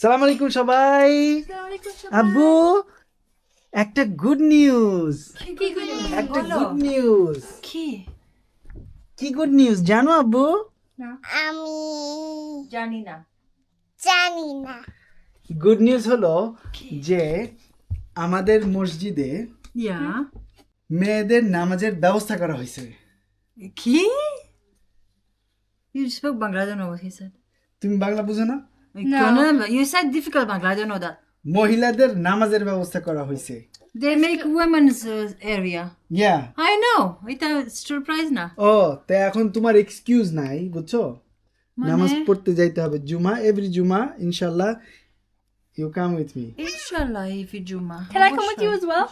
সালাম আলাইকুম সবাই। আব্বু একটা গুড নিউজ একটা গুড নিউজ কি? কি গুড নিউজ জানো আব্বু? আমি জানি না। জানি না। গুড নিউজ হলো যে আমাদের মসজিদে ইয়া। মেয়েদের নামাজের ব্যবস্থা করা হয়েছে। কি? He said. তুমি বাংলা বুঝো না? No. You said difficult Bangla, I don't know that. মহিলাদের নামাজের ব্যবস্থা করা হয়েছে They make women's uh, area. Yeah I know. এটা surprise না ও তো এখন তোমার এক্সকিউজ নাই বুঝছ নামাজ পড়তে যাইতে হবে জুমা এভরি জুমা ইনশাল্লাহ you come with me Inshallah, if you Juma. Can I come with you as well?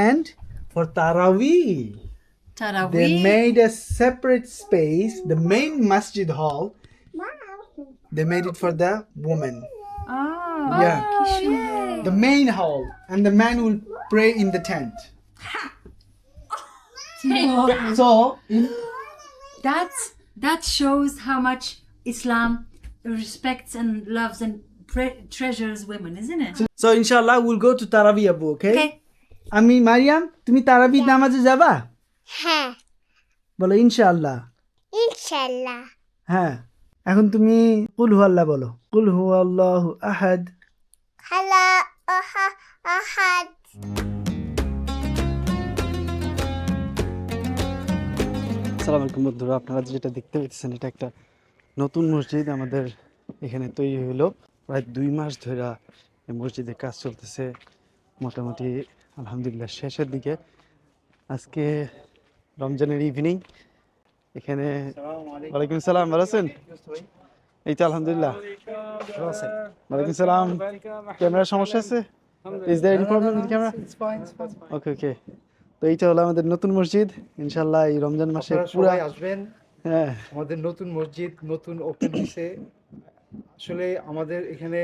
And for Tarawih, they Tarawih. made a separate space, the main masjid hall. They made it for the woman. Ah. Yeah. The main hall. And the man will pray in the tent. so, in, That's that shows how much Islam respects and loves and pre- treasures women, isn't it? so inshallah we'll go to Tarawih Abu, okay? Okay. আমি মারিয়াম তুমি তারাবি নামাজে যাবা হ্যাঁ বলো ইনশাআল্লাহ ইনশাল্লাহ হ্যাঁ এখন তুমি কুল হু আল্লাহ বলো। কুল হু আল্লাহ আহাদ। খালা আহাদ। সালাম আলাইকুম বন্ধুরা আপনারা যেটা দেখতে পাচ্ছেন এটা একটা নতুন মসজিদ আমাদের এখানে তৈরি হলো প্রায় দুই মাস ধরে এই মসজিদে কাজ চলতেছে মোটামুটি আলহামদুলিল্লাহ শেষের দিকে। আজকে রমজানের ইভিনিং এখানে ওয়ালাইকুম সালাম ভালো আছেন? এই তো আলহামদুলিল্লাহ। ওয়ালাইকুম সালাম। ক্যামেরার সমস্যা আছে? Is there any problem with camera okay okay তো এইটা হলো আমাদের নতুন মসজিদ। ইনশাল্লাহ এই রমজান মাসে পুরা আসবেন। হ্যাঁ। আমাদের নতুন মসজিদ নতুন ওপেন হয়েছে আসলে আমাদের এখানে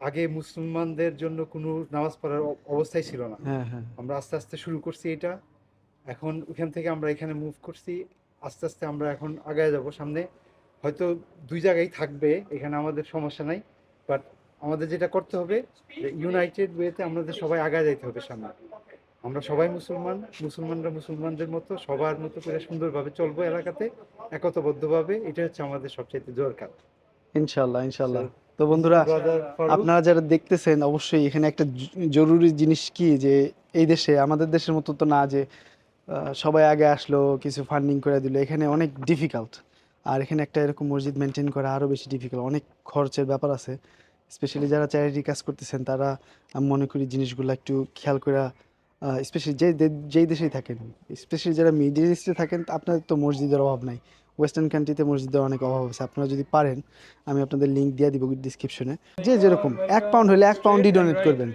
আগে মুসলমানদের জন্য কোনো নামাজ পড়ার অবস্থাই ছিল না। হ্যাঁ হ্যাঁ। আমরা আস্তে আস্তে শুরু করছি এটা। এখন ওখান থেকে আমরা এখানে মুভ করছি। আস্তে আস্তে আমরা এখন আগায় যাব সামনে। হয়তো দুই জায়গায় থাকবে এখানে আমাদের সমস্যা নাই। বাট আমাদের যেটা করতে হবে ইউনাইটেড ওয়েতে আমাদের সবাই আগায় যাইতে হবে সামনে। আমরা সবাই মুসলমান মুসলমানরা মুসলমানদের মতো সবার মতো করে সুন্দরভাবে চলবো এলাকাতে একতাবদ্ধভাবে। এটা হচ্ছে আমাদের সবচাইতে দরকার। ইনশাল্লাহ ইনশাল্লাহ তো বন্ধুরা আপনারা যারা দেখতেছেন অবশ্যই এখানে একটা জরুরি জিনিস কি? যে এই দেশে আমাদের দেশের মতো তো না যে সবাই আগে আসলো, কিছু ফান্ডিং করে দিল। এখানে অনেক ডিফিকাল্ট আর এখানে একটা এরকম মসজিদ মেনটেন করা আরও বেশি ডিফিকাল্ট অনেক খরচের ব্যাপার আছে। স্পেশালি যারা চ্যারিটি কাজ করতেছেন, তারা, আমি মনে করি জিনিসগুলো একটু খেয়াল করে স্পেশালি যে যেই দেশেই থাকেন স্পেশালি যারা মিডিল ইস্টে থাকেন, আপনাদের তো মসজিদের অভাব নাই। ওয়েস্টার্ন কান্ট্রিতে মসজিদের অনেক অভাব আছে। আপনারা যদি পারেন, আমি আপনাদের লিঙ্ক দিয়ে দিব ডিসক্রিপশনে যে যেরকম, এক পাউন্ড হলে এক পাউন্ডই ডোনেট করবেন।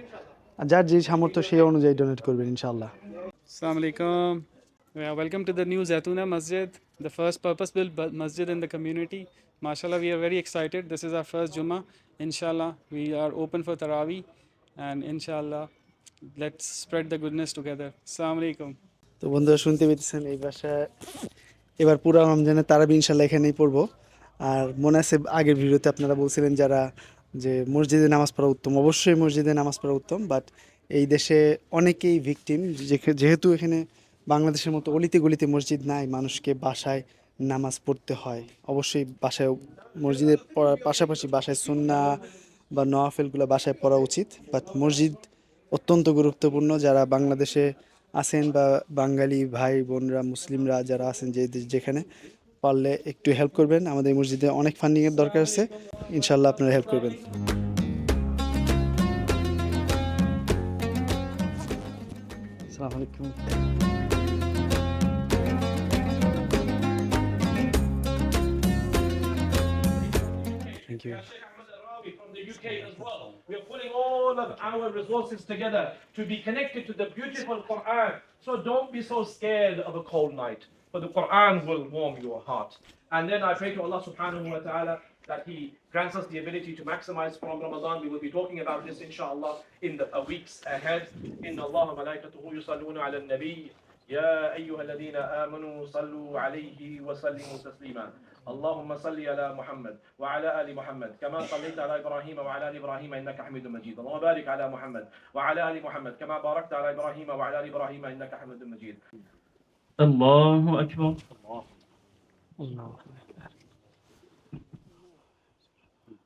যার যে সামর্থ্য, সেই অনুযায়ী ডোনেট করবেন, ইনশাআল্লাহ। Assalamu alaikum. Welcome to the new Zaituna Masjid, the first purpose-built masjid in the community. MashaAllah, we are very excited. This is our first Jummah. Inshallah, we are open for Taraweeh, and inshallah, let's spread the goodness together. Assalamu alaikum. তো বন্ধুরা শুনতে পেতেছেন এই বাসায় এবার পুরো রমজানে তারাবি ইনশাল্লাহ এখানেই পড়ব আর মনে আছে আগের ভিডিওতে আপনারা বলছিলেন যারা যে মসজিদে নামাজ পড়া উত্তম অবশ্যই মসজিদে নামাজ পড়া উত্তম বাট এই দেশে অনেকেই ভিকটিম যেহেতু এখানে বাংলাদেশের মতো অলিতে গলিতে মসজিদ নাই, মানুষকে বাসায় নামাজ পড়তে হয়। অবশ্যই বাসায় মসজিদের পড়ার পাশাপাশি বাসায় সুন্না বা নওয়াফেলগুলো বাসায় পড়া উচিত। বাট মসজিদ অত্যন্ত গুরুত্বপূর্ণ। যারা বাংলাদেশে আছেন বা বাঙালি ভাই, বোনরা, মুসলিমরা যারা আছেন যে যেখানে, পারলে একটু হেল্প করবেন। আমাদের মসজিদে অনেক ফান্ডিংয়ের দরকার আছে। ইনশাল্লাহ আপনারা হেল্প করবেন। Selamünaleyküm. Thank you. from the UK as well. We are pulling all of our resources together to be connected to the beautiful Quran. So don't be so scared of a cold night, for the Quran will warm your heart. And then I pray to Allah subhanahu wa ta'ala that He grants us the ability to maximize from Ramadan. We will be talking about this inshallah in the uh, weeks ahead. إن الله وملائكته يصلون على النبي يا أيها الذين آمنوا صلوا عليه وسلموا تسليما اللهم صل على محمد وعلى ال محمد كما صليت على ابراهيم وعلى ال ابراهيم انك حميد مجيد اللهم بارك على محمد وعلى ال محمد كما باركت على ابراهيم وعلى ال ابراهيم انك حميد مجيد الله أكبر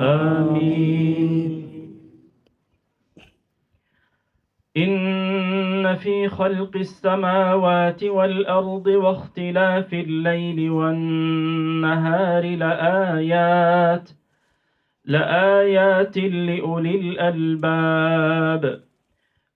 آمين. إن في خلق السماوات والأرض واختلاف الليل والنهار لآيات لآيات لأولي الألباب.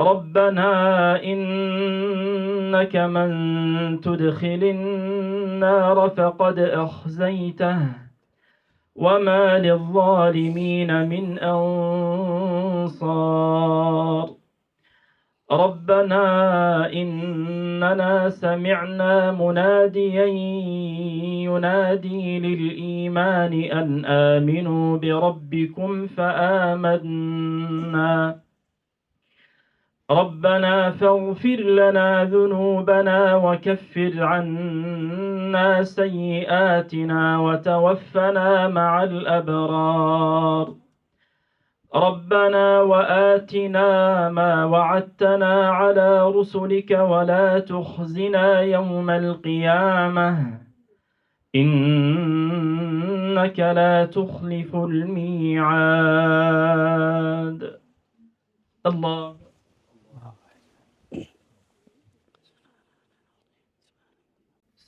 ربنا إنك من تدخل النار فقد أخزيته وما للظالمين من أنصار. ربنا إننا سمعنا مناديا ينادي للإيمان أن آمنوا بربكم فآمنا. ربنا فاغفر لنا ذنوبنا وكفر عنا سيئاتنا وتوفنا مع الأبرار. ربنا وآتنا ما وعدتنا على رسلك ولا تخزنا يوم القيامة. إنك لا تخلف الميعاد. الله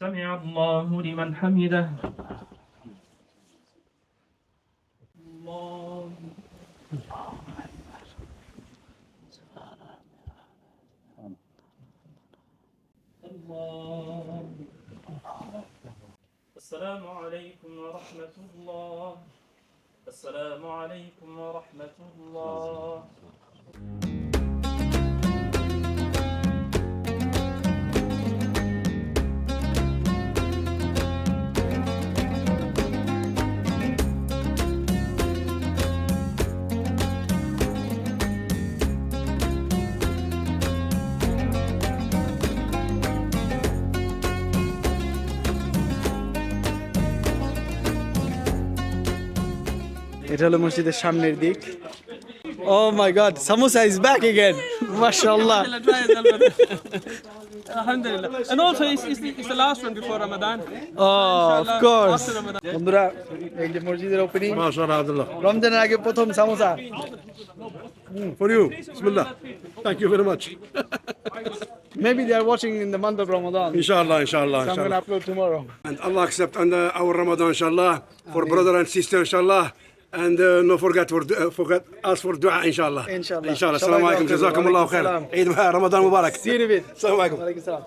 سمع الله لمن حمده. السلام عليكم ورحمة الله. السلام عليكم ورحمة الله. এটা হলো মসজিদের সামনের দিক oh my god samosa is back again মাশাআল্লাহ Alhamdulillah. And also, it's, it's, the, it's the last one before Ramadan. Oh of course After Ramadan. বন্ধুরা এই যে মসজিদের ওপেনিং MashaAllah, Abdullah. রমজানের আগে প্রথম samosa For you. Bismillah. Thank you very much. Maybe they are watching in the month of Ramadan. Inshallah, inshallah, So I'm going to inshallah. upload tomorrow. And Allah accept and, uh, our Ramadan, inshallah, for brother and sister, inshallah. And uh, no forget for uh, forget ask for dua, inshallah. Inshallah. Inshallah. Assalamu alaikum. Jazakum Allah khair. Eid Mubarak, Ramadan Mubarak. See you bit. Assalamu alaikum. ওয়ালাইকুম সালাম।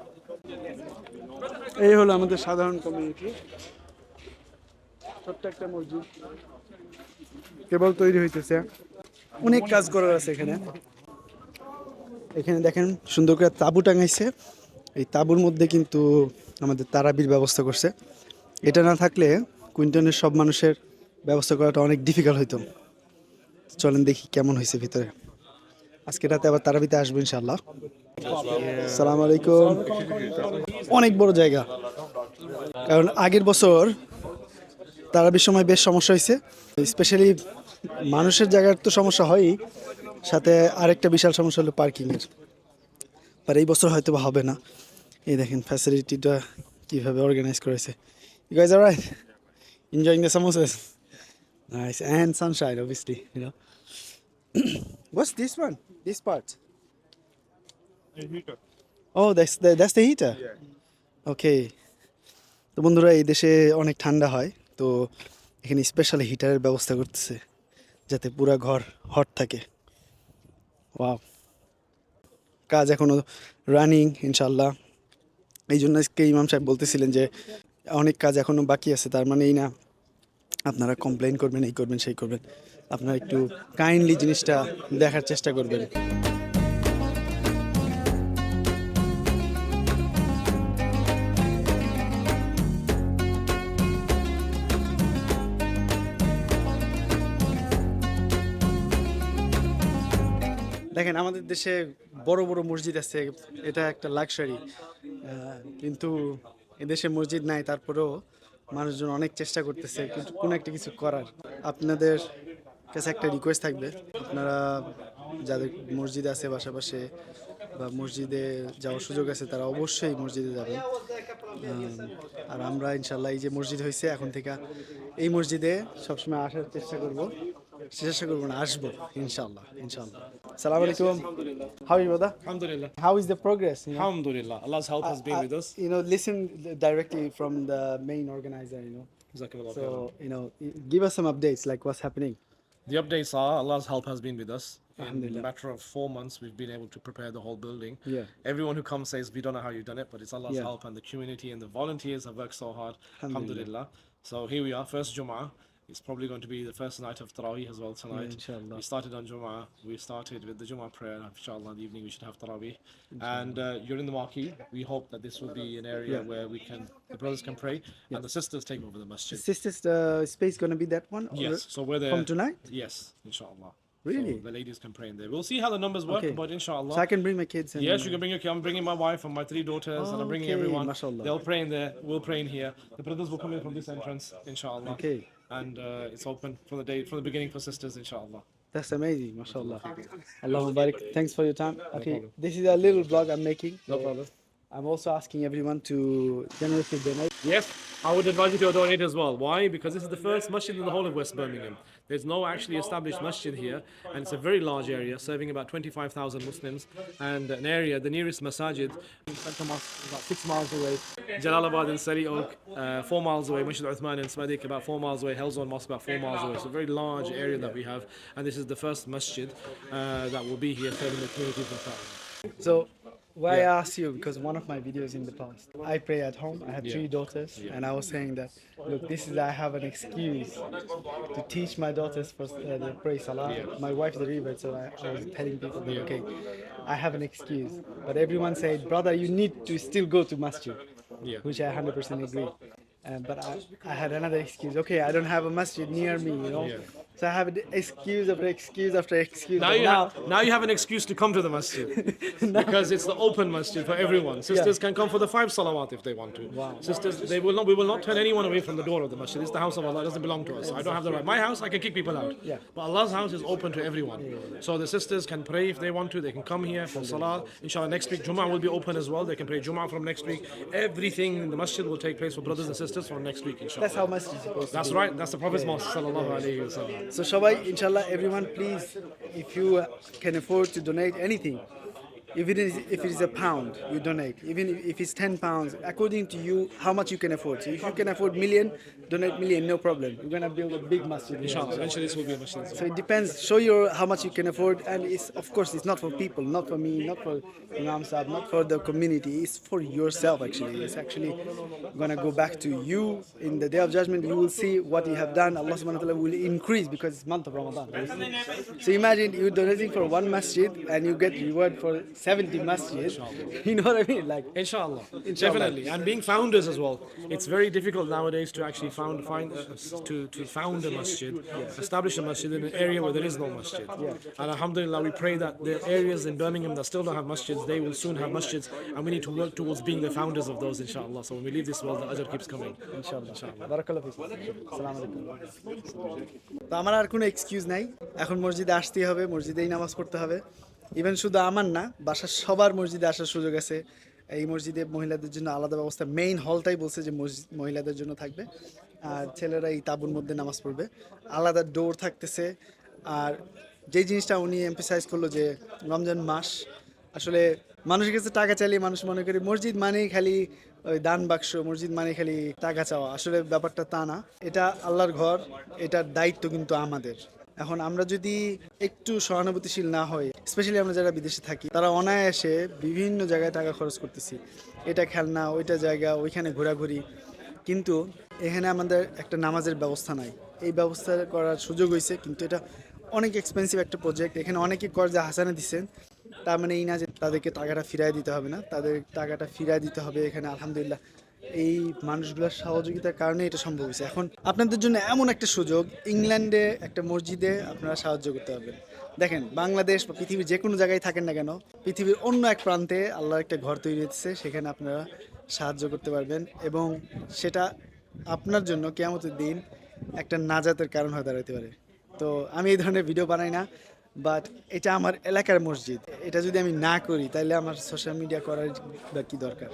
এই হলো আমাদের সাধারণ community ছোট্ট একটা মসজিদ কেবল তৈরি হইতেছে অনেক কাজ করার আছে এখানে এখানে দেখেন সুন্দর করে তাঁবু টাঙাইছে এই তাঁবুর মধ্যে কিন্তু আমাদের তারাবির ব্যবস্থা করছে এটা না থাকলে কুইন্টনের সব মানুষের ব্যবস্থা করাটা অনেক ডিফিকাল্ট হইতো। চলেন দেখি কেমন হয়েছে ভিতরে। আজকে রাতে আবার তারাবিতে আসব ইনশাল্লাহ সালাম আলাইকুম। অনেক বড় জায়গা। কারণ আগের বছর তারাবির সময় বেশ সমস্যা হয়েছে স্পেশালি মানুষের জায়গার তো সমস্যা হয়ই। সাথে আরেকটা বিশাল সমস্যা হলো পার্কিংয়ের আর এই বছর হয়তো হবে না। এই দেখেন ফ্যাসিলিটিটা কীভাবে অর্গানাইজ করেছে। You guys are right enjoying the samosas? Nice. And sunshine obviously you know. What's this one? This part. Oh that's the that's the heater? Yeah. okay. তো বন্ধুরা এই দেশে অনেক ঠান্ডা হয় তো এখানে স্পেশাল হিটারের ব্যবস্থা করতেছে যাতে পুরা ঘর হট থাকে। ওয়াও কাজ এখনও রানিং ইনশাল্লাহ এই জন্য আজকে ইমাম সাহেব বলতেছিলেন যে অনেক কাজ এখনও বাকি আছে তার মানে এই না আপনারা কমপ্লেন করবেন, এই করবেন, সেই করবেন। আপনারা একটু কাইন্ডলি জিনিসটা দেখার চেষ্টা করবেন। দেখেন, আমাদের দেশে বড় বড় মসজিদ আছে, এটা একটা লাক্সারি কিন্তু এদেশে মসজিদ নাই, তারপরেও মানুষজন অনেক চেষ্টা করতেছে, কিন্তু কোনো একটা কিছু করার। আপনাদের কাছে একটা রিকোয়েস্ট থাকবে। আপনারা যাদের মসজিদ আছে পাশাপাশি বা মসজিদে যাওয়ার সুযোগ আছে, তারা অবশ্যই মসজিদে যাবে আর আমরা ইনশাল্লাহ এই যে মসজিদ হয়েছে এখন থেকে এই মসজিদে সবসময় আসার চেষ্টা করব। চেষ্টা করবো না আসবো ইনশাল্লাহ ইনশাল্লাহ সালাম আলাইকুম how you brother Alhamdulillah. How is the progress? You know, Alhamdulillah. Allah's help has been I- with us. You know, listen directly from the main organizer. You know, Jazakallah khairan. so you know, i- give us some updates like what's happening. The updates are Allah's help has been with us. In a Alhamdulillah. matter of four months, we've been able to prepare the whole building. Yeah. Everyone who comes says, We don't know how you've done it, but it's Allah's Yeah. help, and the community and the volunteers have worked so hard. Alhamdulillah. Alhamdulillah. So here we are, first Jum'ah. It's probably going to be the first night of Taraweeh as well tonight. inshallah. We started on Jum'ah. We started with the Jum'ah prayer. Inshallah, in the evening we should have Taraweeh. And uh, you're in the marquee. We hope that this will be an area Yeah. where we can, the brothers can pray, and the sisters take over the masjid. Is this the space gonna be that one? or Yes, so we're there. From tonight? Yes, inshallah. Really? So the ladies can pray in there. We'll see how the numbers work, Okay. but inshallah. So I can bring my kids. And, Yes, you can bring your kid. I'm bringing my wife and my three daughters, and I'm bringing Okay, everyone. mashallah. They'll pray in there. We'll pray in here. The brothers will come in from this entrance, inshallah. Okay. And uh, it's open from the day, from the beginning for sisters, inshallah. That's amazing, mashallah. Allah Mubarak. Thanks for your time. Okay, this is a little vlog I'm making. No problem. I'm also asking everyone to generously donate. Yes, I would advise you to donate as well. Why? Because this is the first masjid in the whole of West Birmingham. There's no actually established masjid here, and it's a very large area, serving about 25,000 Muslims, and an area, the nearest Mosque, about six miles away. Jalalabad in Surrey Oak, uh, four miles away. Masjid Uthman in Smadik, about four miles away. Helzon Mosque, about four miles away. It's a very large area that we have, and this is the first masjid uh, that will be here serving the community of inshallah. So why I asked you because one of my videos in the past, I pray at home. I have three daughters, and I was saying that look, this is I have an excuse to teach my daughters for uh, the pray salah. My wife's a revert, so I, I was telling people that okay, I have an excuse. But everyone said, brother, you need to still go to masjid, Yeah. which I 100% agree. Uh, but I, I had another excuse. Okay, I don't have a masjid near me, you know. Yeah. So I have an excuse after excuse after excuse. Now you, have, now you have an excuse to come to the masjid because it's the open masjid for everyone. Sisters can come for the five salawat if they want to. Sisters, they will not. We will not turn anyone away from the door of the masjid. It's the house of Allah. It doesn't belong to us. I don't have the right. My house, I can kick people out. Yeah. But Allah's house is open to everyone. So the sisters can pray if they want to. They can come here for salah. Inshallah, next week Jummah will be open as well. They can pray Jummah from next week. Everything in the masjid will take place for brothers and sisters from next week. Inshallah. That's how masjid is supposed to be. That's right. That's the Prophet's mosque. Sallallahu alaihi wasallam. So Shabai, inshallah, everyone, please, if you can afford to donate anything, if it is if it is a pound, you donate. Even if- it's ten pounds, according to you, how much you can afford. So if you can afford million, donate million, no problem. We're gonna build a big masjid. Inshallah. Eventually, this will be a masjid. So it depends. Show your how much you can afford, and it's of course it's not for people, not for me, not for Imam Saab, not for the community. It's for yourself actually. It's actually gonna go back to you in the day of judgment. You will see what you have done. Allah Subhanahu wa Taala will increase because it's month of Ramadan. So imagine you're donating for one masjid and you get reward for 70 masjid. You know what I mean? Like Inshallah. Inshallah. definitely. And being founders as well, it's very difficult nowadays to actually found find uh, to to found a masjid, establish a masjid in an area where there is no masjid. And Alhamdulillah, we pray that the areas in Birmingham that still don't have masjids, they will soon have masjids, and we need to work towards being the founders of those. Inshallah. So when we leave this world, the ajr keeps coming. ইনশাআল্লাহ বারাকাল্লাহ ফিক আসসালামু আলাইকুম তো আমার আর কোনো excuse নাই এখন মসজিদে আসতেই হবে মসজিদেই নামাজ পড়তে হবে ইভেন শুধু আমার না, বাসার সবার মসজিদে আসার সুযোগ আছে। এই মসজিদে মহিলাদের জন্য আলাদা ব্যবস্থা। মেইন হলটাই বলছে যে মসজিদ মহিলাদের জন্য থাকবে। আর ছেলেরা এই তাঁবুর মধ্যে নামাজ পড়বে। আলাদা ডোর থাকতেছে। আর যে জিনিসটা উনি এমফেসাইজ করল যে রমজান মাস, আসলে মানুষের কাছে টাকা চাইলে মানুষ মনে করে মসজিদ মানেই খালি ওই দান বাক্স, মসজিদ মানে খালি টাকা চাওয়া। আসলে ব্যাপারটা তা না। এটা আল্লাহর ঘর, এটার দায়িত্ব কিন্তু আমাদের। এখন আমরা যদি একটু সহানুভূতিশীল না হই স্পেশালি আমরা যারা বিদেশে থাকি, তারা অনায়াসে বিভিন্ন জায়গায় টাকা খরচ করতেছি। এটা খেলনা, ওইটা জায়গা, ওইখানে ঘোরাঘুরি। কিন্তু এখানে আমাদের একটা নামাজের ব্যবস্থা নাই। এই ব্যবস্থা করার সুযোগ হয়েছে কিন্তু এটা অনেক এক্সপেন্সিভ একটা প্রজেক্ট এখানে অনেকে কর্জা হাসানে দিচ্ছেন তার মানে এই না যে তাদেরকে টাকাটা ফিরাই দিতে হবে না। তাদের টাকাটা ফিরাই দিতে হবে। এখানে আলহামদুলিল্লাহ এই মানুষগুলোর সহযোগিতার কারণে এটা সম্ভব হয়েছে। এখন আপনাদের জন্য এমন একটা সুযোগ, ইংল্যান্ডে একটা মসজিদে আপনারা সাহায্য করতে পারবেন। দেখেন, বাংলাদেশ বা পৃথিবীর যে কোনো জায়গায় থাকেন না কেন, পৃথিবীর অন্য এক প্রান্তে আল্লাহর একটা ঘর তৈরি হচ্ছে, সেখানে আপনারা সাহায্য করতে পারবেন এবং সেটা আপনার জন্য কেয়ামতের দিন একটা নাজাতের কারণ হয়ে দাঁড়াতে পারে। তো আমি এই ধরনের ভিডিও বানাই না বাট এটা আমার এলাকার মসজিদ। এটা যদি আমি না করি তাহলে আমার সোশ্যাল মিডিয়া করার বা কী দরকার?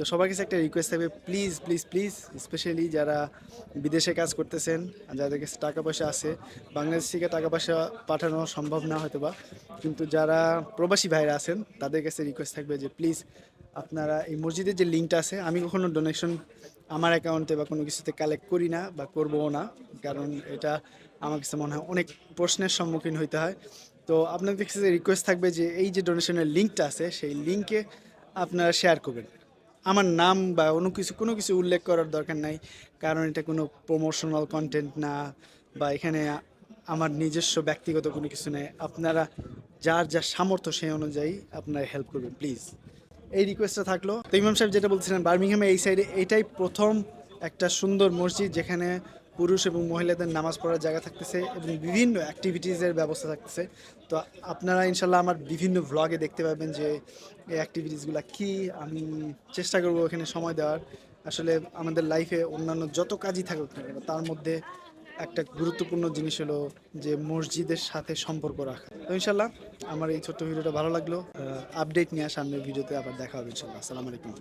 তো সবার কাছে একটা রিকোয়েস্ট থাকবে প্লিজ প্লিজ প্লিজ স্পেশালি যারা বিদেশে কাজ করতেছেন যাদের কাছে টাকা পয়সা আছে, বাংলাদেশ থেকে টাকা পয়সা পাঠানো সম্ভব না হয়তো বা কিন্তু যারা প্রবাসী ভাইরা আছেন, তাদের কাছে রিকোয়েস্ট থাকবে যে প্লিজ আপনারা এই মসজিদের যে লিঙ্কটা আছে, আমি কখনো ডোনেশন আমার অ্যাকাউন্টে বা কোনো কিছুতে কালেক্ট করি না বা করবও না, কারণ এটা আমার কাছে মনে হয় অনেক প্রশ্নের সম্মুখীন হইতে হয়। তো আপনাদের কাছে রিকোয়েস্ট থাকবে যে এই যে ডোনেশনের লিঙ্কটা আছে, সেই লিঙ্কে আপনারা শেয়ার করবেন। আমার নাম বা অন্য কিছু, কোনো কিছু উল্লেখ করার দরকার নাই। কারণ এটা কোনো প্রমোশনাল কন্টেন্ট না বা এখানে আমার নিজস্ব ব্যক্তিগত কোনো কিছু নেই। আপনারা যার যা সামর্থ্য সেই অনুযায়ী আপনারা হেল্প করবেন প্লিজ এই রিকোয়েস্টটা থাকল। তো ইমাম সাহেব যেটা বলছিলেন, বার্মিংহামে এই সাইডে এটাই প্রথম একটা সুন্দর মসজিদ যেখানে পুরুষ এবং মহিলাদের নামাজ পড়ার জায়গা থাকতেছে এবং বিভিন্ন অ্যাক্টিভিটিসের ব্যবস্থা থাকতেছে। তো আপনারা ইনশাল্লাহ আমার বিভিন্ন ভ্লগে দেখতে পাবেন যে এই অ্যাক্টিভিটিসগুলো কী। আমি চেষ্টা করব এখানে সময় দেওয়ার। আসলে আমাদের লাইফে অন্যান্য যত কাজই থাকুক না তার মধ্যে একটা গুরুত্বপূর্ণ জিনিস হলো যে মসজিদের সাথে সম্পর্ক রাখা। তো ইনশাল্লাহ আমার এই ছোট্ট ভিডিওটা ভালো লাগল। আপডেট নিয়ে সামনের ভিডিওতে আবার দেখা হবে ইনশাল্লাহ। আসসালামু আলাইকুম।